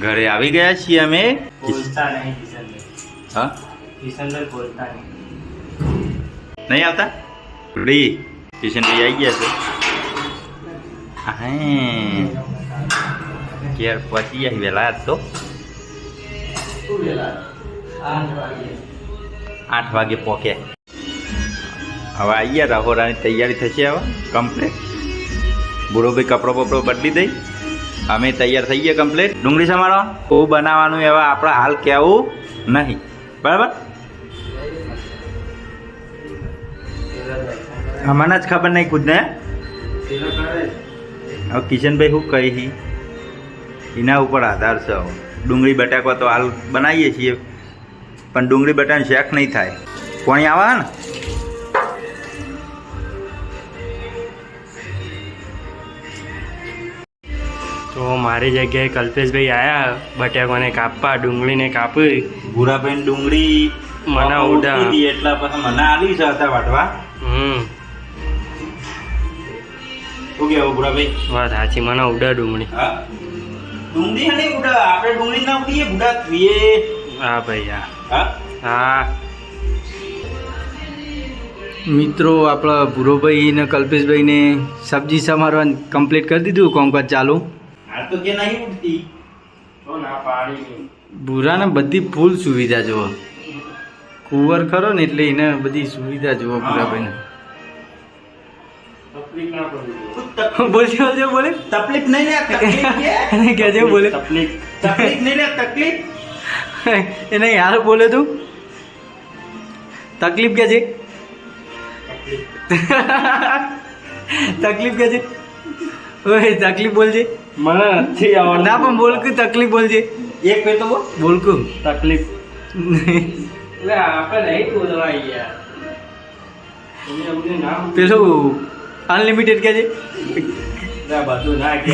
ઘરે આવી ગયા છીએ અમે. બોલતા નહીં કિશનભાઈ. હા? કિશનભાઈ બોલતા નહીં. નહીં આવતા? રી કિશનભાઈ આવી ગયા છે. હા ક્યારે પહોંચી જાય વહેલા તો. આઠ વાગે. પહોંચ્યા હવે આવી ગયા રાહોરાની તૈયારી થશે હવે કમ્પ્લેટ બુરો ભાઈ કપડો બપડો બદલી દઈ. અમે તૈયાર થઈ ગયા કમ્પ્લીટ ડુંગળી સમારો? હું બનાવવાનું એવા આપણે હાલ કહેવું નહીં. બરાબર? હમણાં જ ખબર નહીં ખુદને. હવે કિશનભાઈ શું કહી એના ઉપર આધાર છે ડુંગળી બટાકો તો હાલ બનાવીએ છીએ. પણ ડુંગળી બટાકાનું શેક નહીં થાય. કોણી આવા ને તો મારી જગ્યાએ કલ્પેશભાઈ આવ્યા બટેકોને કાપવા ડુંગળીને કાપી. ભૂરાભાઈ ડુંગળી મને ઉડા. એટલા પછી મને આલી છે હતા વાટવા. હમ. શું કેવું ભૂરાભાઈ વાત સાચી મને ઉડા ડુંગળી. હા. ડુંગળી નહીં ઉડા આપણે ડુંગળી ના ઉડીએ બુડા થઈએ. હા ભાઈ હા. હા? હા. મિત્રો આપણા ભૂરોભાઈ ને કલ્પેશભાઈને સબ્જી સમારવાનું કમ્પ્લીટ કરી દીધું કોમકાજ ચાલુ. હાલ તો કે નહીં ઉડતી. તો ના પાડી ભૂરાને બધી ફૂલ સુવિધા જુઓ. કુંવર ખરો ને એટલે એને બધી સુવિધા જુઓ ભૂરાભાઈને બોલજો બોલે તકલીફ નહીં લે તકલીફ કે? જે બોલે. તકલીફ. તકલીફ નહીં લે તકલીફ? એને યાર બોલે તું. તકલીફ કે છે? તકલીફ. કે છે? ઓય તકલીફ બોલજે મને નથી આવડતું. ના પણ બોલકું તકલીફ બોલજે. એક ફેર તો બોલ. બોલકું. તકલીફ. એટલે આપણે નહીં બોલવા યાર. પેલું અનલિમિટેડ કે છે બધું ના તો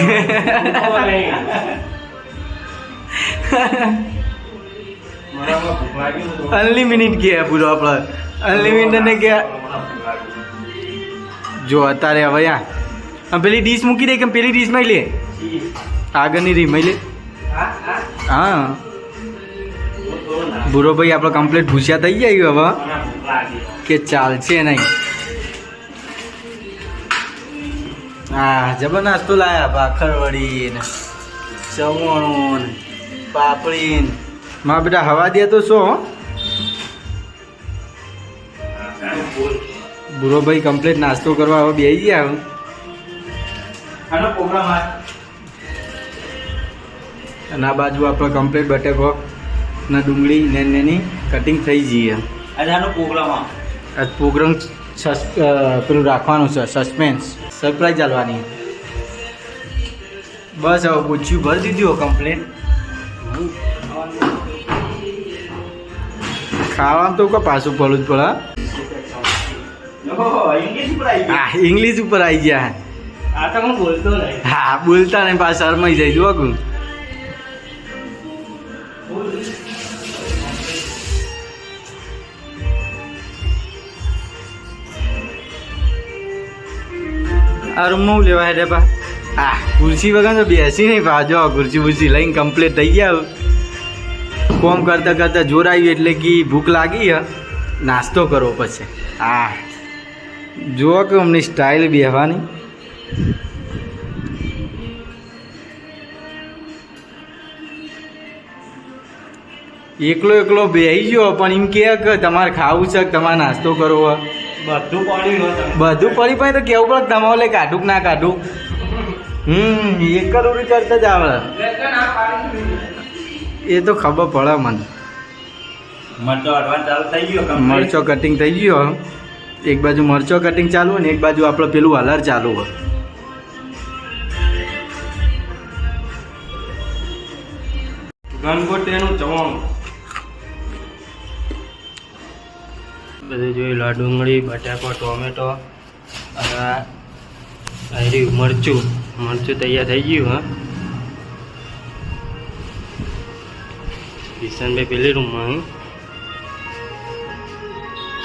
અનલિમિટેડ કે પૂરો આપણે. અનલિમિટેડ ને કે જો અત્યારે હવે યા આ પેલી ડીશ મૂકી દે કે પેલી ડીશમાં લે આગળની રીમાં લે હા ભૂરો ભાઈ આપણે કમ્પ્લીટ ભૂસ્યા થઈ જાય હવે કે ચાલશે નહીં હા જબરનાસ્ત તો લાયા ભાખરવડી ને ચવણું પાપડી માં બેટા હવા દે તો શું? ભૂરો ભાઈ કમ્પ્લીટ નાસ્તો કરવા હવે બેસી ગયા આનો પ્રોગ્રામ આ અને આ બાજુ આપણે કમ્પ્લીટ બટેકો ને ડુંગળી ને એની કટિંગ થઈ જઈએ આજે આનો પ્રોગ્રામ આજ પ્રોગ્રામ સસ પેલું રાખવાનું છે સસ્પેન્સ સરપ્રાઈઝ ચાલવાની. બસ હવે પૂછ્યું ભરી દીધું કમ્પ્લેન ખાવાનું તો પાછું પડવું જ પડે ઇંગ્લિશ ઉપર આવી ગયું. હું બોલતો નહીં. પાછા શરમાઈ જાય, જુઓ કું આ રૂમમાં લેવા હેડે પા? આ ખુરશી વગર તો બેસી નહીં, પા. જો ખુરશી બુરશી લઈને કમ્પ્લીટ થઈ ગયા. કોમ કરતાં કરતાં જોર આવ્યું એટલે કે ભૂખ લાગી, હ. નાસ્તો કરવો પછી હા જુઓ કે અમને સ્ટાઇલ બેહવાની. એકલો એકલો બેહી ગયો પણ એમ કે તમારે ખાવું છે તમારે નાસ્તો કરવો? બધું પડી બધું પડી પણ તો કેવું પડે તમારે લે કાઢું ના કાઢું? હમ એક કરોડી કરતા જ આવડે. એ તો ખબર પડે મને. મરચો કટિંગ થઈ ગયો એક બાજુ મરચો કટિંગ ચાલુ હોય ને એક બાજુ આપણે પેલું હલર ચાલુ હોય. ગણગોટિયાનું ચવાણું બધું જોઈ લો ડુંગળી બટાકો ટોમેટો અને આ આ મરચું. મરચું તૈયાર થઈ ગયું હા. કિશનભાઈ પેલી રૂમમાં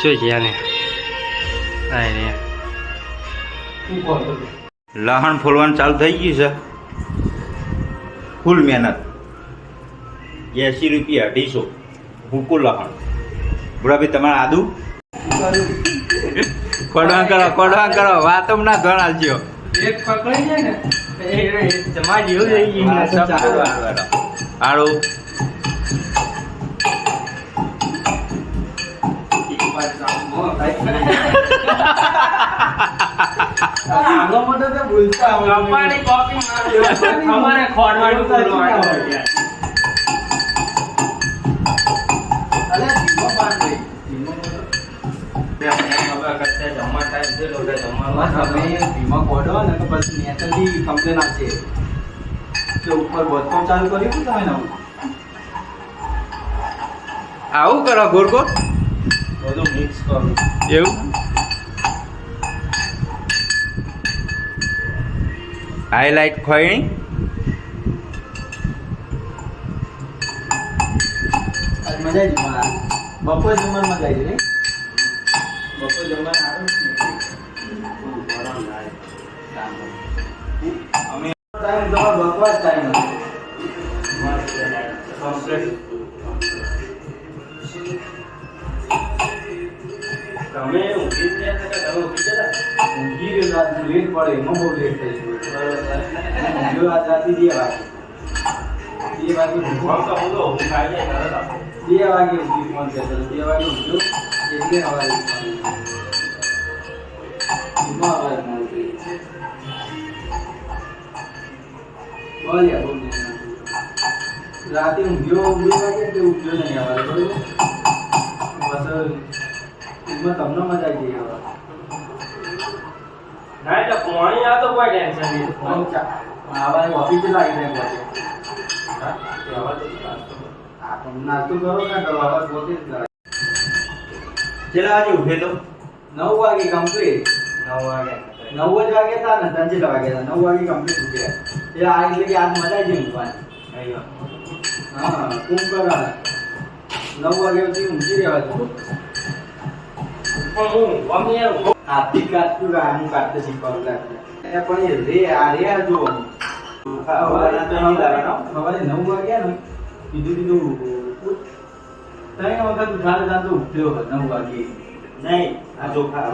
શું છે આને? આ રે લહણ ફોલવાનું ચાલુ થઈ ગયું છે. ફૂલ મહેનત. એંસી રૂપિયા અઢીસો. ભૂકું લહણ બુરાભાઈ તમારે આદુ? કોડવા કરો કોડવા કરો. વાતમ ના ધોણ આલજો એક પકડી જાય ને એ જમા જેવું થઈ ગયું. આડું કપ્પાની કોપી મારજો અમારે ખોડવાનું બોલવાનું જમવા ટાઈમ છે લોકો જમવાનું કમ્પ્લેન આવશે કે ઉપર વધતો ચાલુ કર્યું તમે આવું કરો ગોળ બધું મિક્સ કરું એવું? હાઈલાઇટ ખોયણી? આજ જ બપોર જમવામાં જાય છે નહીં. બપોર જમવા અમે ટાઈમ તમારો બપોર ટાઈમ તમે ઊંઘી ગયા હતા તમે ઊંઘી જતા ઊંઘી ગયો રાત લેટ પડે એમાં બહુ લેટ થઈ ગયું. ઊંઘ્યો આજ રાતે બે વાગે. બે વાગે ઊંઘવા તો હું તો ઊંઘ આવી જાય તરત આપો. બે વાગે ઊંઘી ફોન કરતો. બે વાગે ઊંઘ્યો એટલે અવાજ એમાં અવાજ ના ઉઠી. બહુ. રાતે ઊંઘ્યો બે વાગે એટલે ઊંઘ્યો નહીં અવાજ બરોબર બસ તમને મજા આવી ગઈ હવે ના એટલે પાણી આ તો કોઈ ટેન્શન નહીં આવા ઓફિસ લાગી જાય પછી આ તો નાસ્તો કરો ના કરો પોતે જ કરાય. કેટલા વાગે ઉઠે તો. નવ વાગે કમ્પ્લીટ નવ વાગે. નવ જ વાગે હતા ને ત્રણ જેટલા વાગે હતા નવ વાગે કમ્પ્લીટ ઉઠ્યા. એટલે આ એટલે કે આજ મજા ગઈ ઊંઘવાની. હા નવ વાગે સુધી ઊંઘી રહેવા હું હાથી કાઢતું આનું કાઢતે શીખવાનું લાગે એ પણ એ રે આ રે જો નહીં સવારે નવ વાગ્યા ને? કીધું કીધું. ત્રણ વખત ઉઠાડે ત્યાં તો ઉઠ્યો હતો નવ વાગે. નહીં આ ચોખા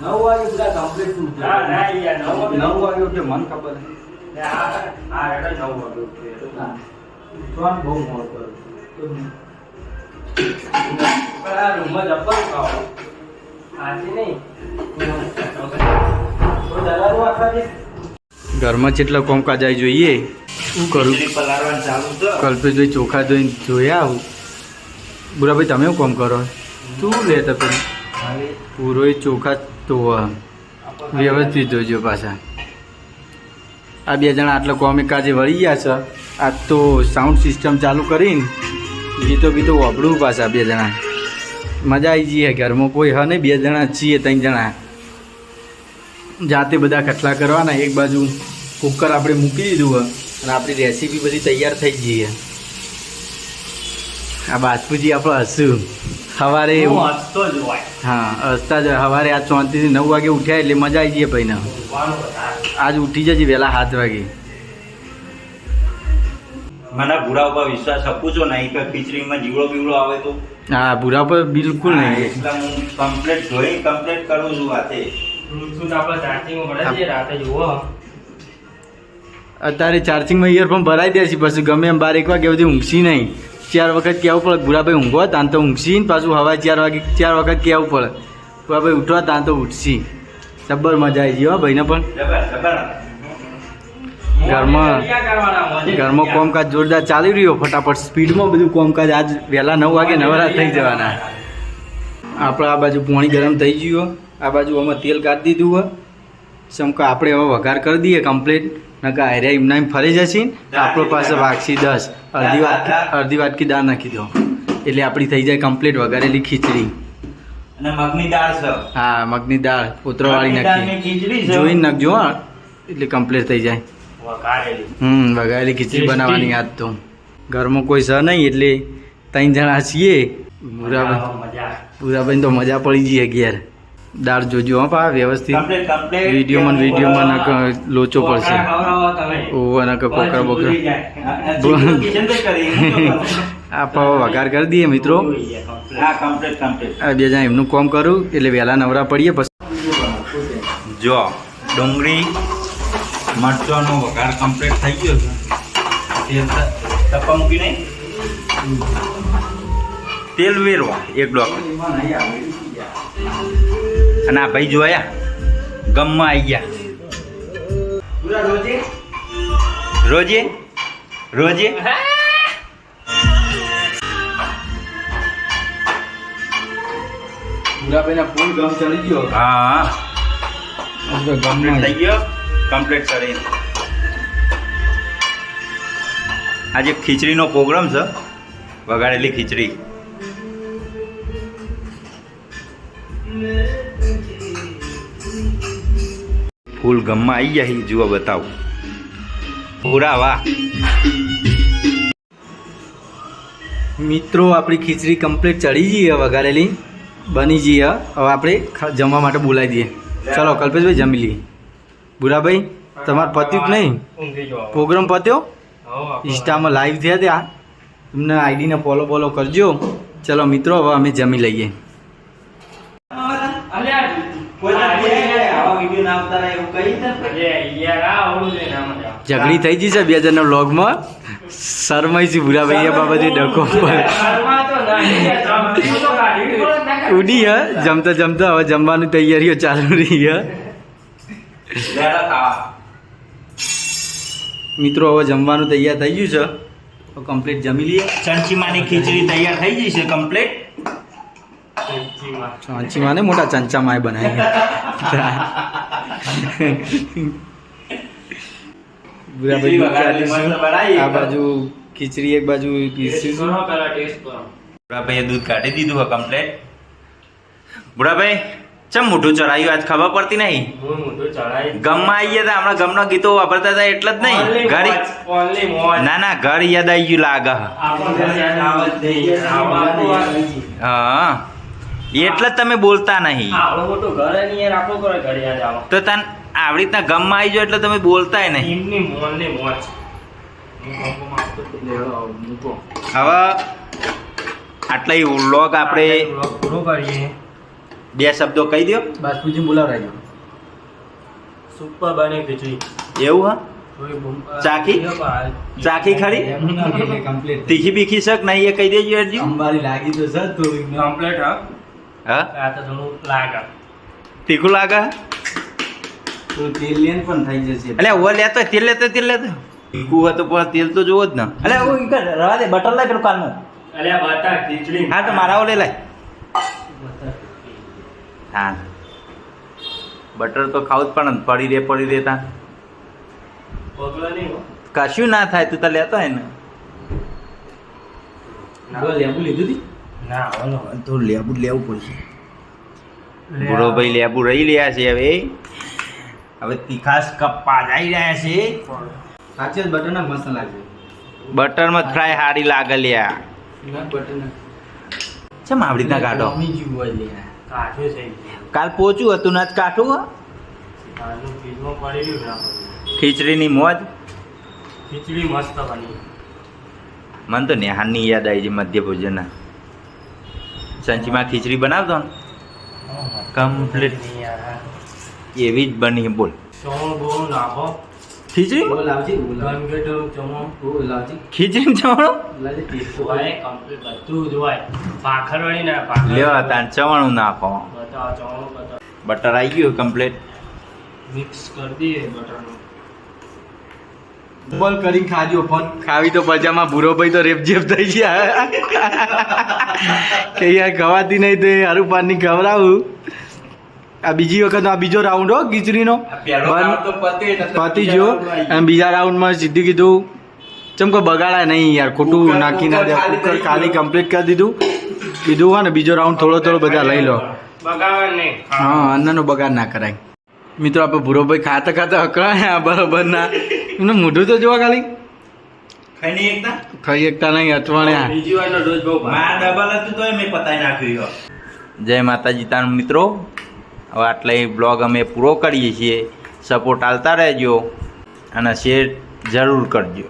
નવ વાગે. બધા કમ્પ્લીટ ના ના નવ વાગે. નવ વાગે ઉઠ્યો મન ખબર આ આ નવ વાગે. ના ઉઠવાનું બહુ મોડું કરું પણ આ રૂમમાં જબ્બર ખાવ આજે નહીં. તો દલાલો આખા ઘરમાં જેટલા કોમકાજ આવી જોઈએ શું કરું. કલ્પેશભાઈ ચોખા જોઈને જોયા આવું. બુરાભાઈ તમે કોમ કામ કરો? શું લેતા પેલું? પૂરો ચોખા તો વ્યવસ્થિત જોજો પાછા. આ બે જણા આટલા કોમે કાજે વળી ગયા છે. આ તો સાઉન્ડ સિસ્ટમ ચાલુ કરીને ગીતો બીતો વાપરું પાછા બે જણા. મજા આવી જઈએ ઘરમાં. કોઈ હ નહીં? બે જણા છીએ ત્રણ જણા. જાતે બધા કટલા કરવાના એક બાજુ કુકર આપણે મૂકી દીધું હોય અને આપણી રેસીપી બધી તૈયાર થઈ જઈએ આ બાજપુજી આપણે હસું. સવારે હું હસતો જ સવારે આજ ચોત્રીસથી નવ વાગે ઉઠ્યા એટલે મજા આવી જઈએ ભાઈને આજ ઉઠી જજે વહેલા સાત વાગે. મને ભૂરા ઉપર વિશ્વાસ આપું છો નહીં કે ખીચડીમાં જીવડો બીવડો આવે તો. હા ભૂરા પર બિલકુલ નહીં. કમ્પ્લેટ જોઈ કમ્પ્લેટ કરું છું વાતે. બ્લૂટૂથ આપણે ચાર્જિંગમાં રાતે જુઓ. અત્યારે ચાર્જિંગમાં ઇયરફોન ભરાઈ દે છે પછી ગમે એમ બાર એક વાગે સુધી ઊંઘશી નહીં. ચાર વખત કહેવું પડે? ભૂરાભાઈ ઊંઘો તાન તો ઊંઘશી ને પાછું હવા ચાર વાગે ચાર વખત કહેવું પડે? ભૂરાભાઈ ઉઠવા તાન તો ઉઠશી. જબ્બર મજા આવી ગઈ હો ભાઈને પણ. ઘરમાં- ઘરમાં કોમકાજ જોરદાર ચાલી રહ્યો ફટાફટ. સ્પીડમાં બધું કોમકાજ આજ વહેલા નવ વાગે નવરા થઈ જવાના. આપણે આ બાજુ પાણી ગરમ થઈ ગયું આ બાજુ અમે તેલ કાઢી દીધું હોય. સમકા આપણે હવે વઘાર કરી દઈએ કમ્પ્લીટ નકા આર્યા એમના એમ ફરી જશે આપણો પાસે વાગશી દસ. અડધી વાત અડધી વાટકી દાળ નાખી દો. એટલે આપણી થઈ જાય કમ્પ્લીટ વઘારેલી ખીચડી. અને મગની દાળ છે. હા મગની દાળ પોતરોવાળી નાખી. જોઈને નાખજો એટલે કમ્પ્લીટ થઈ જાય. વઘારેલી. હમ વઘારેલી ખીચડી બનાવવાની આજ તો ઘરમાં કોઈ સર નહીં એટલે ત્રણ જણા છીએ. ભૂરાભાઈ ખાવામાં તો મજા પડી જઈએ ઘેર દાળ જોજો હા પા વ્યવસ્થિત. વિડીયોમાં ને વિડીયોમાં નક લોચો પડશે. ઓવા નક કોકરા બોકરા. આ પાવ વઘાર કરી દઈએ મિત્રો. હા કમ્પ્લીટ કમ્પ્લીટ આ બે જણા એમનું કોમ કરું એટલે વહેલા નવરા પડીએ પછી જો ડુંગળી મરચાનો વઘાર કમ્પ્લીટ થઈ ગયો છે. તપા મૂકી નહીં તેલ વેરવા એક ડોક. અને આ ભાઈ જોયા ગમમાં આવી ગયા. રોજે? રોજે? હા. કમ્પ્લીટ થઈ ગયો? કમ્પ્લીટ કરીને. આજે ખીચડીનો પ્રોગ્રામ છે વગાડેલી ખીચડી. ફૂલ ગમમાં આવી ગયા જુઓ બતાવો. પૂરા વાહ. મિત્રો, આપણી ખીચડી કમ્પ્લીટ ચડી જઈએ વઘારેલી. બની જઈએ હવે આપણે જમવા માટે બોલાવી દઈએ. ચલો, કલ્પેશભાઈ જમી લઈએ. બુરાભાઈ તમારે પત્યું કે નહીં? પ્રોગ્રામ પત્યો? ઇન્સ્ટામાં લાઈવ થયા ત્યાં તમને આઈડીને ફોલો ફોલો કરજો. ચલો, મિત્રો, હવે અમે જમી લઈએ. ઝઘડી થઈ ગઈ છે બે જણના વ્લોગમાં? શરમાઈ છે ભૂરાભાઈ આ બાબતે ડકો પર. ઉડી હ? જમતા જમતા હવે જમવાની તૈયારીઓ ચાલુ રહી હ. મિત્રો હવે જમવાનું તૈયાર થઈ ગયું છે. કમ્પ્લીટ જમી લઈએ. ચણચીમાની ખીચડી તૈયાર થઈ ગઈ છે કમ્પ્લીટ ચાંચી માને મોટા ચંચા માય બનાવી. આ બાજુ ખીચડી એક બાજુ બુઢાભાઈએ દૂધ કાઢી દીધું હોય કમ્પ્લેટ બુઢાભાઈ ચમ મોઢું ચડાયું? આજ ખબર પડતી નહીં. ગમમાં આવી ગયા હતા હમણાં ગમનો ગીતો વાપરતા હતા એટલે જ નહીં. ઘર ના ના ઘર યાદ આવી ગયું લાગે. હા. એટલે જ તમે બોલતા નહીં. મોટો ઘર ઘર તો તન આવી રીતના ગમમાં આવી જાવ એટલે તમે બોલતાય નહીં. એમની મોજ હવે આટલા વ્લોગ આપણે પૂરો કરીએ. બે શબ્દો કહી દો બાસ્પુજી બોલાવરાજો સુપર બની ખીચડી. એવું હા? ચાખી? ચાખી ખરી? કમ્પ્લીટ. તીખી બીખી શક નહીં એ કહી દેજો અંબારી લાગી તો સર થોડી કમ્પ્લીટ હા. હા? આ તો થોડું લાગે તીખું લાગે? તો તેલ લેન પણ થઈ જશે. એટલે ઓવર લેતો હોય, તેલ લેતો તેલ લેતો. તીખું હોય તો પણ તેલ તો જોવો જ ને. એટલે ઓ ઈ કર, રવા દે બટર લાય પેલું કાલનું અરે આ બટા ખીચડી. હા તો મારા ઓલે લાય. હા. બટર તો ખાવું જ પણ પડી રે પડી દેતા હો. કશું ના થાય તું તો લેતો હોય ને. લીધું હતી ના ઓલો તો લેબુ લેવું પડશે. બુરો ભાઈ લેબુ રહી રહ્યા છે હવે. હવે તીખાશ કપ્પા જઈ રહ્યા છે. સાચે જ બટરના મસ્ત લાગે. બટરમાં ફ્રાય હારી લાગે લ્યા ચમ આવી રીતના કાઢો. કાલ પોચું હતું ના જ કાઠું. ખીચડીની મોજ. ખીચડી મસ્ત બની. મને તો નેહાનની યાદ આવી છે મધ્ય ભોજનના. સંચીમાં ખીચડી બનાવતો ને. કમ્પ્લીટ એવી જ બની બોલ. ખીચડી? લાવ- ખીચડી ચવાણું? લ્યો તાન ચવાણું નાખો. બટર આવી ગયું કમ્પ્લીટ મિક્સ કરી દઈએ બટરનું. બોલ કરીને ખાજો પણ ખાવી તો પજામાં ભૂરો ભાઈ તો રેપઝેપ થઈ ગયા. કે યાર ખવાતી નહીં તો હારું ખવડાવું. આ બીજી વખત આ બીજો રાઉન્ડ હો ખીચડીનો. પતી જો અને બીજા રાઉન્ડમાં સીધું કીધું ચમ કે બગાડાય નહીં યાર ખોટું નાખી ના દે કુકર ખાલી કમ્પ્લીટ કરી દીધું. કીધું હોય ને બીજો રાઉન્ડ થોડો થોડો બધા લઈ લો. હા અન્નનો બગાડ ના કરાય. મિત્રો આપણે ભૂરોભાઈ ખાતા ખાતા અકળાયા બરોબર ના એમનું મોઢું તો જોવા ખાલી. ખાઈને એકતા? ખાઈ એકતા નહીં અટવાણ્યા બીજી વારનો ડોઝ બહુ ભારે. માં ડબલ હતું તોય મેં પતાઈ નાખ્યું જય માતાજી તાન મિત્રો. હવે આટલા બ્લોગ અમે પૂરો કરીએ છીએ. સપોર્ટ આલતા રહેજો અને શેર જરૂર કરજો.